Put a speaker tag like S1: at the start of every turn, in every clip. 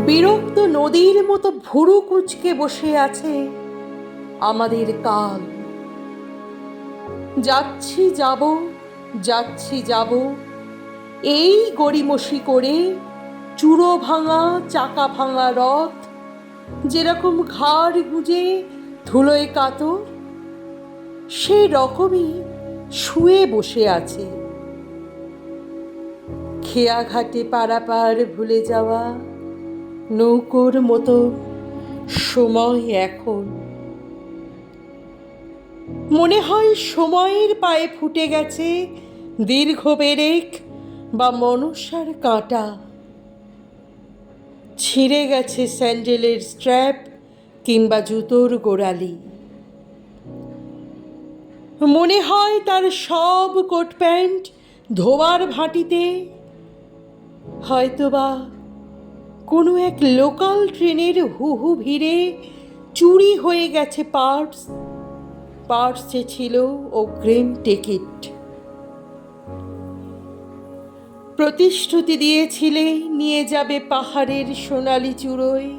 S1: বিরক্ত নদীর মতো ভুরু কুচকে বসে আছে আমাদের কাল। যাচ্ছি যাব যাচ্ছি যাব, এই গড়িমসি করে চূড়ো ভাঙা, চাকা ভাঙা রথ, যেরকম ঘাড় গুঁজে ধুলোয় কাতর সেই রকমই শুয়ে বসে আছে। খেয়াঘাটে পারাপার ভুলে যাওয়া নৌকোর মতো সময় এখন। মনে হয় সময়ের পায়ে ফুটে গেছে দীর্ঘ পেরেক বা মনসার কাঁটা। ছিঁড়ে গেছে স্যান্ডেলের স্ট্র্যাপ কিংবা জুতোর গোড়ালি। মনে হয় তার সব কোট প্যান্ট ধোয়ার ভাটিতে, হয়তোবা কোনো এক লোকাল ট্রেনের হু হু ভিড়ে চুরি হয়ে গেছে পার্টস। পার্সে ছিল অগ্রিম টিকিট। প্রতিশ্রুতি দিয়েছিলে, নিয়ে যাবে পাহাড়ের সোনালি চূড়োয়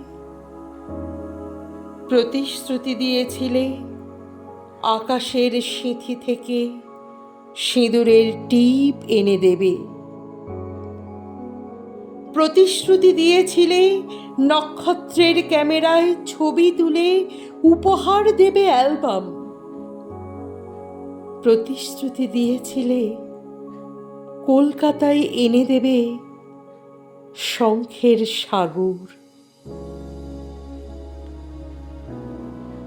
S1: প্রতিশ্রুতি দিয়েছিলে, আকাশের সিঁথি থেকে সিঁদুরের টিপ এনে দেবে। প্রতিশ্রুতি দিয়েছিলে, নক্ষত্রের ক্যামেরায় ছবি তুলে উপহার দেবে অ্যালবাম। প্রতিশ্রুতি দিয়েছিলে, কলকাতায় এনে দেবে শঙ্খের সাগর।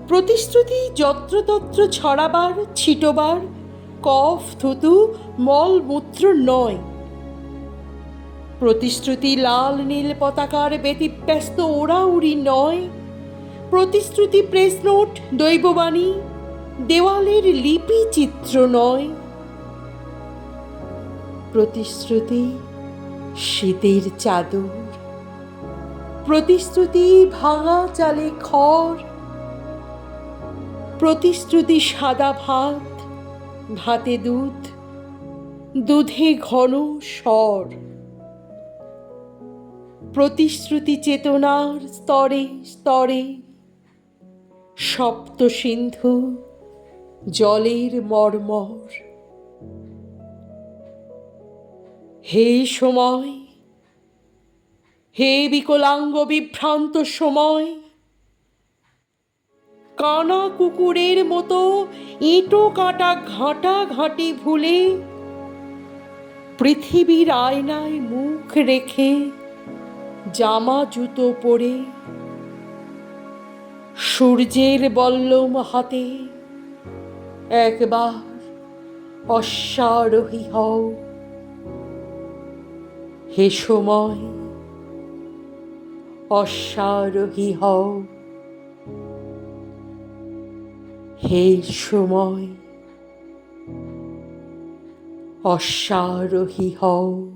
S1: প্রতিশ্রুতি যত্রতত্র ছড়াবার, ছিটোবার, কফ থুতু মলমূত্র নয়। প্রতিশ্রুতি লাল নীল পতাকার ব্যতিব্যস্ত ওড়াউড়ি নয়। প্রতিশ্রুতি প্রেস নোট দৈববাণী, দেওয়ালের লিপি চিত্র নয়। প্রতিশ্রুতি শীতের চাদর, প্রতিশ্রুতি ভাঙা চালে খড়, প্রতিশ্রুতি সাদা ভাত, ভাতে দুধ, দুধে ঘন স্বর। প্রতিশ্রুতি চেতনার স্তরে স্তরে। সপ্ত সিন্ধু, জলের মর্মর। হে সময়, হে বিকলাঙ্গ বিভ্রান্ত সময়। কানা কুকুরের মতো এঁটো কাটা ঘাঁটা ঘাঁটি ভুলে পৃথিবীর আয়নায় মুখ রেখে জামা জুতো পরে সূর্যের বল্লম হাতে একবার অশ্বারোহী হও। হে সময়, অশ্বারোহী হও। হে সময়, অশ্বারোহী হও।